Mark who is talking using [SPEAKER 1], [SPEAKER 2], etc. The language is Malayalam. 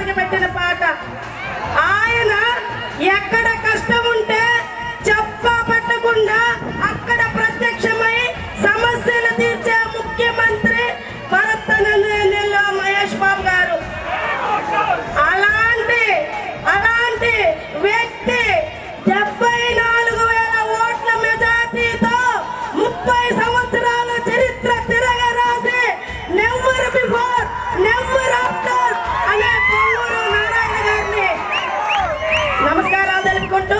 [SPEAKER 1] എല്ലാവർക്കും പറ്റുന്ന പാട്ടാ. ಮಾಡಿಕೊಂಡು